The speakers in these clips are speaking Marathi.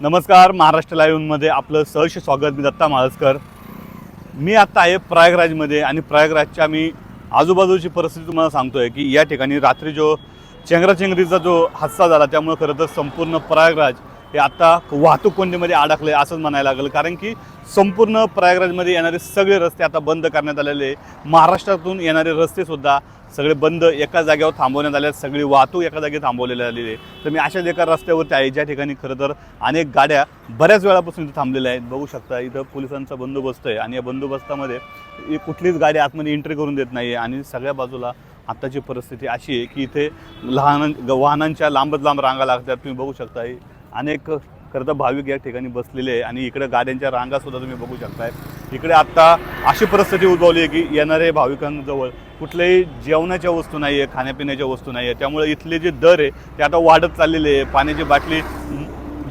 नमस्कार महाराष्ट्र लाईव्हमध्ये आपलं सहर्ष स्वागत. मी दत्ता माळसकर. मी आत्ता आहे प्रयागराजमध्ये आणि प्रयागराजच्या मी आजूबाजूची परिस्थिती तुम्हाला सांगतोय की या ठिकाणी रात्री जो चेंगराचेंगरीचा जो हादसा झाला त्यामुळे खरं तर संपूर्ण प्रयागराज हे आता वाहतूक कोंडीमध्ये अडकले असंच म्हणायला लागेल. कारण की संपूर्ण प्रयागराजमध्ये येणारे सगळे रस्ते आता बंद करण्यात आलेले आहे. महाराष्ट्रातून येणारे रस्तेसुद्धा सगळे बंद एका जागेवर थांबवण्यात आले आहेत. सगळी वाहतूक एका जागी थांबवलेली आलेली आहे. तर मी अशाच एका रस्त्यावरती आहे. ज्या ठिकाणी खरं तर अनेक गाड्या बऱ्याच वेळापासून इथं थांबलेल्या आहेत. बघू शकता इथं पोलिसांचा बंदोबस्त आहे आणि या बंदोबस्तामध्ये ही कुठलीच गाडी आतमध्ये एंट्री करून देत नाही आहे आणि सगळ्या बाजूला आत्ताची परिस्थिती अशी आहे की इथे लहान वाहनांच्या लांबच लांब रांगा लागतात. तुम्ही बघू शकता अनेक खरं तर भाविक या ठिकाणी बसलेले आहे. आणि इकडे गाड्यांच्या रांगासुद्धा तुम्ही बघू शकताय. इकडे आत्ता अशी परिस्थिती उद्भवली आहे की येणारे भाविकांजवळ कुठल्याही जेवणाच्या वस्तू नाही आहे खाण्यापिण्याच्या वस्तू नाही आहे त्यामुळे इथले जे दर आहे ते आता वाढत चाललेले आहे. पाण्याची बाटली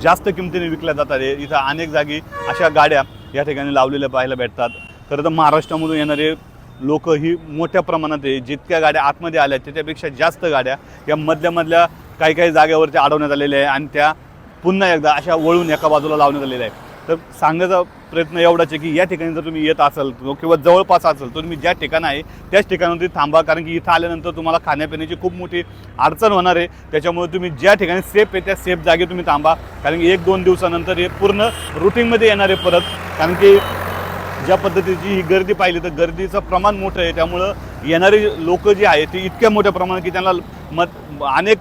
जास्त किमतीने विकल्या जातात आहे. इथं अनेक जागी अशा गाड्या या ठिकाणी लावलेल्या पाहायला भेटतात. खरं तर महाराष्ट्रामधून येणारे लोक ही मोठ्या प्रमाणात आहे. जितक्या गाड्या आतमध्ये आल्या त्याच्यापेक्षा जास्त गाड्या या मधल्या मधल्या काही काही जागेवरती अडवण्यात आलेल्या आहे. आणि त्या पुन्हा एकदा अशा वळून एका बाजूला लावण्यात आलेल्या आहे तर सांगण्याचा प्रयत्न एवढाच आहे की या ठिकाणी जर तुम्ही येत असाल किंवा जवळपास असाल तर तुम्ही ज्या ठिकाण आहे त्याच ठिकाणावरती थांबा. कारण की इथं आल्यानंतर तुम्हाला खाण्यापिण्याची खूप मोठी अडचण होणार आहे. त्याच्यामुळे तुम्ही ज्या ठिकाणी सेफ आहे त्या सेफ जागी तुम्ही थांबा. कारण की एक दोन दिवसानंतर हे पूर्ण रुटीनमध्ये येणार आहे परत. कारण की ज्या पद्धतीची ही गर्दी पाहिली तर गर्दीचं प्रमाण मोठं आहे. त्यामुळं येणारी लोक जी आहे ती इतक्या मोठ्या प्रमाणात की त्यांना मत अनेक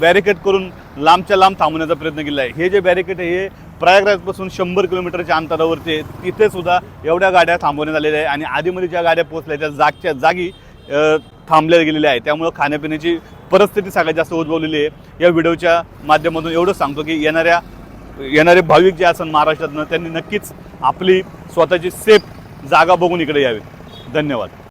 बॅरिकेड करून लांबच्या लांब थांबवण्याचा प्रयत्न केला आहे. हे जे बॅरिकेड आहे हे प्रयागराजपासून शंभर किलोमीटरच्या अंतरावरती आहे. तिथे सुद्धा एवढ्या गाड्या थांबवण्यात आलेल्या आहे आणि आधीमध्ये ज्या गाड्या पोहोचल्या त्या जागच्या जागी थांबल्या गेलेल्या आहे त्यामुळं खाण्यापिण्याची परिस्थिती सगळ्यात जास्त उद्भवलेली आहे. या व्हिडिओच्या माध्यमातून एवढं सांगतो की येणाऱ्या येणारे भाविक जे असन महाराष्ट्रातनं त्यांनी नक्कीच आपली स्वतःची सेफ जागा बघून इकडे यावे. धन्यवाद.